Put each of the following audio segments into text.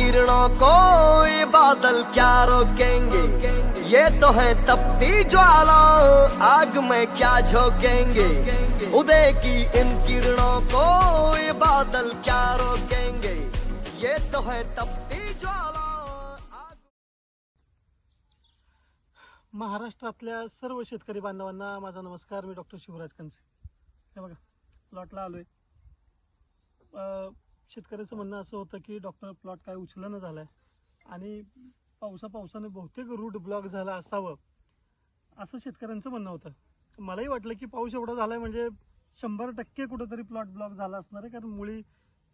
किरणों को ये बादल क्या रोकेंगे? ये तो है तपती ज्वालाओं आग में क्या झोंकेंगे? उदय की इन किरणों को ये बादल क्या रोकेंगे? ये तो है तपती ज्वालाओं आग महाराष्ट्रातल्या सर्व शेतकरी बांधवांना माझा नमस्कार. मी डॉक्टर शिवराज कंसे हे बघा प्लॉटला आलोय. अं, शेतकऱ्याचं म्हणणं असं होतं की डॉक्टर प्लॉट काय उचलणं झालाय. आणि पावसा पावसाने बहुतेक रूट ब्लॉक झाला असावं असं शेतकऱ्यांचं म्हणणं होतं. मलाही वाटलं की पाऊस एवढा झालाय म्हणजे शंभर टक्के कुठंतरी प्लॉट ब्लॉक झाला असणार आहे कारण मुळी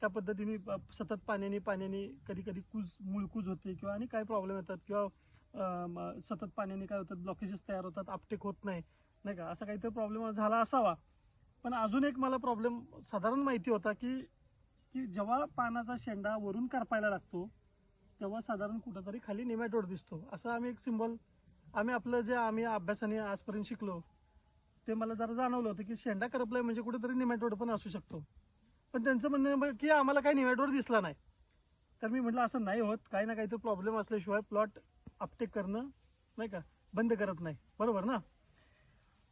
त्या पद्धतीने सतत पाण्याने पाण्याने कधी कधी कूज मुळकूज होते किंवा आणि काय प्रॉब्लेम येतात किंवा सतत पाण्याने काय होतात ब्लॉकेजेस तयार होतात आपटेक होत नाही नाही का? असा काहीतरी प्रॉब्लेम झाला असावा. पण अजून एक मला प्रॉब्लेम साधारण माहिती होता की की जेव्हा पानाचा शेंडा वरून करपायला लागतो तेव्हा साधारण कुठंतरी खाली निमॅटोड दिसतो. असं आम्ही एक सिम्बॉल आम्ही आपलं जे आम्ही अभ्यासाने आजपर्यंत शिकलो ते मला जरा जाणवलं होतं की शेंडा करपलाय म्हणजे कुठेतरी निमॅटोड पण असू शकतो. पण त्यांचं म्हणणं की आम्हाला काही निमॅटोड दिसला नाही. तर मी म्हटलं असं नाही होत. काही ना काहीतरी प्रॉब्लेम असल्याशिवाय प्लॉट अपटेक करणं नाही का? बंद करत नाही. बरोबर ना?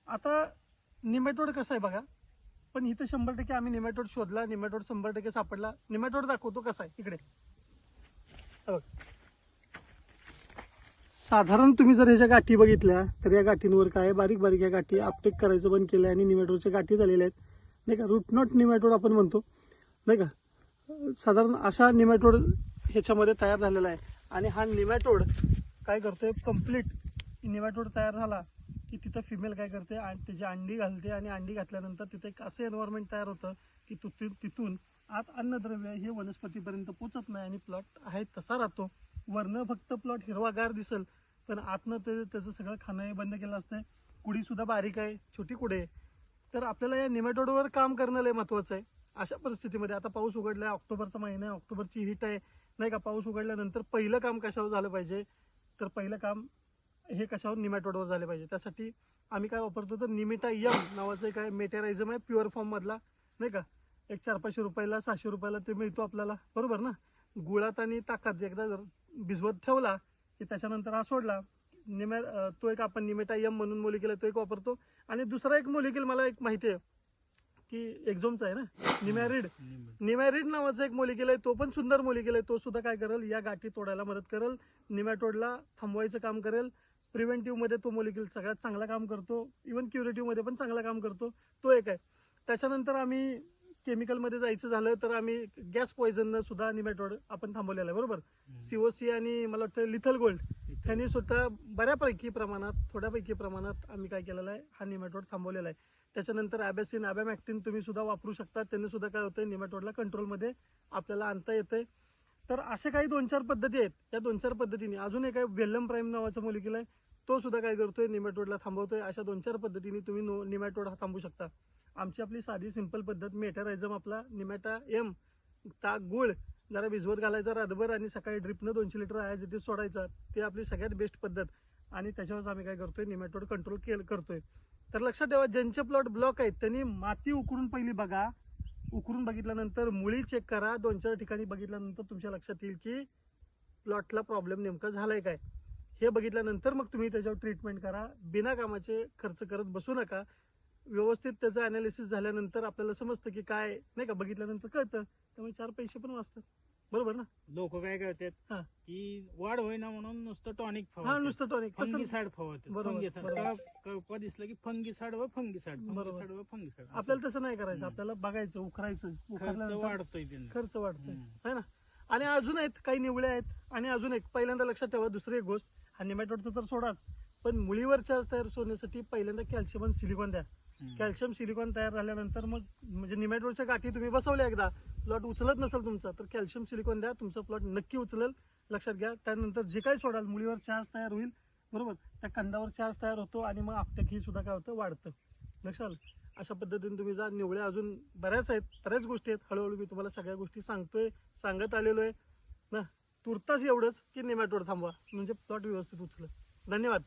आता निमॅटोड कसं आहे बघा? पण इथं शंभर टक्के आम्ही निमॅटोड शोधला निमॅटोड शंभर टक्के सापडला. निमॅटोड दाखवतो कसा आहे इकडे. बघ. साधारण तुम्ही जर ह्याच्या गाठी बघितल्या तर या गाठींवर काय बारीक बारीक या गाठी आपटेक करायचं बंद केलं आणि निमॅटोडच्या गाठी झालेल्या आहेत. नाही का? रूट नॉट निमॅटोड आपण म्हणतो. नाही का? साधारण अशा निमॅटोड ह्याच्यामध्ये तयार झालेला आहे. आणि हा निमॅटोड काय करतोय? कंप्लीट निमॅटोड तयार झाला. की तिथं फिमेल काय करते आणि त्याची अंडी घालते आणि अंडी घातल्यानंतर तिथे एक असं एन्व्हायरमेंट तयार होतं की तिथून तिथून आत अन्नद्रव्य हे वनस्पतीपर्यंत पोचत नाही आणि प्लॉट आहे तसा राहतो. वरनं फक्त प्लॉट हिरवागार दिसेल पण आतनं ते त्याचं सगळं खाणं हे बंद केलं असतंय. कुडीसुद्धा बारीक आहे छोटी कुडी आहे. तर आपल्याला या निमेटोडवर काम करणं लय महत्वाचं आहे. अशा परिस्थितीमध्ये आता पाऊस उघडलाय ऑक्टोबरचा महिना आहे ऑक्टोबरची हिट आहे. नाही का? पाऊस उघडल्यानंतर पहिलं काम कशावर झालं पाहिजे? तर पहिलं काम हे कशावर निमॅटोडवर झाले पाहिजे. त्यासाठी आम्ही काय वापरतो तर निमिटा यम नावाचं एक आहे मेटेरायझम आहे प्युअर फॉर्म मधला नाही का? एक चार पाचशे रुपयाला सहाशे रुपयाला ते मिळतो आपल्याला. बरोबर ना? गुळात आणि ताकात एकदा जर भिजवत ठेवला की त्याच्यानंतर हा सोडला निमे तो एक आपण निमेटा यम म्हणून मोलिक्युल आहे तो एक वापरतो. आणि दुसरा एक मोलिक्युल मला एक माहिती आहे की एक्झोमचा आहे ना? निमॅरिड निमॅरिड नावाचा एक मोलिक्युल आहे तो पण सुंदर मोलिक्युल आहे. तो सुद्धा काय करेल? या गाठी तोडायला मदत करेल. निमॅटोडला थांबवायचं काम करेल. प्रिव्हेंटिव्हमध्ये तो मोलिक्युल सगळ्यात चांगला काम करतो. इव्हन क्युरेटिव्हमध्ये पण चांगला काम करतो. तो एक आहे. त्याच्यानंतर आम्ही केमिकलमध्ये जायचं झालं तर आम्ही गॅस पॉइझन सुद्धा निमॅटोड आपण थांबवलेला आहे. बरोबर? सीओसी आणि मला वाटतं लिथल गोल्ड त्यांनी सुद्धा बऱ्यापैकी प्रमाणात थोड्यापैकी प्रमाणात आम्ही काय केलेलं आहे हा निमॅटोड थांबवलेला आहे. त्याच्यानंतर ॲबॅसिन ॲबॅमॅक्टिन तुम्ही सुद्धा वापरू शकता त्यांनी सुद्धा काय होतं निमॅटोडला कंट्रोलमध्ये आपल्याला आणता येतंय. तर असे काही दोन चार पद्धती आहेत. या दोन चार पद्धतीने अजून एक आहे वेल्लम प्राईम नावाचा मोलिक्युल आहे. तो सुद्धा काय करतोय निमॅटोडला थांबवतोय. अशा दोन चार पद्धतीने तुम्ही नो निमॅटोड हा थांबू शकता. आमची आपली साधी सिंपल पद्धत मेटरायझम आपला निमॅटा एम ताक गुळ जरा भिजवत घालायचा रातभर आणि सकाळी ड्रिपनं दोनशे लिटर ॲज सोडायचा ते आपली सगळ्यात बेस्ट पद्धत. आणि त्याच्यावर आम्ही काय करतोय निमॅटोड कंट्रोल केल करतोय. तर लक्षात ठेवा ज्यांचे प्लॉट ब्लॉक आहेत त्यांनी माती उकरून पहिली बघा. उकरून बघितल्यानंतर मुळी चेक करा. दोन चार ठिकाणी बघितल्यानंतर तुमच्या लक्षात येईल की प्लॉटला प्रॉब्लेम नेमका झालाय काय. हे बघितल्यानंतर मग तुम्ही त्याच्यावर ट्रीटमेंट करा. बिना कामाचे खर्च करत बसू नका. व्यवस्थित त्याचं अनालिसिस झाल्यानंतर आपल्याला समजतं की काय नाही का? बघितल्यानंतर कळतं. त्यामुळे चार पैसे पण वाचतात. बरोबर ना? लोक काय करतात हा. की वाढ होईना म्हणून नुसतं टॉनिक हा नुसतं टॉनिक फंगीसाइड फवारतात. बरोबर, फंगीसाइड बरोबर. कळपा दिसलं की फंगीसाइड व फंगीसाइड बरोबर. फंगीसाइड व फंगीसाइड आपल्याला तसं नाही करायचं. आपल्याला बघायचं उकरायचं खर्च वाढतोय त्यांना खर्च वाढतोय. हम्म. है ना? आणि अजून आहेत काही निवळे आहेत. आणि अजून एक पहिल्यांदा लक्षात ठेवा दुसरी एक गोष्ट. हा निमॅटोडचा तर सोडाच. पण मुळीवर चार्ज तयार होण्यासाठी पहिल्यांदा कॅल्शियम आणि सिलिकॉन द्या. कॅल्शियम सिलिकॉन तयार झाल्यानंतर मग म्हणजे निमॅटोडच्या गाठी तुम्ही बसवल्या एकदा. प्लॉट उचलत नसेल तुमचा तर कॅल्शियम सिलिकॉन द्या. तुमचा प्लॉट नक्की उचलेल. लक्षात घ्या. त्यानंतर जे काही सोडाल मुळीवर चार्ज तयार होईल. बरोबर? त्या कंदावर चार्ज तयार होतो आणि मग आपटक ही सुद्धा काय होतं? वाढतं. लक्षात अशा पद्धतीने तुम्ही जा. निवळे अजून बऱ्याच आहेत. बऱ्याच गोष्टी आहेत. हळूहळू मी तुम्हाला सगळ्या गोष्टी सांगतोय सांगत आलेलो आहे. ना? तुर्तास एवढंच की नेमॅटोड थांबवा. म्हणजे प्लॉट व्यवस्थित उचलं. धन्यवाद.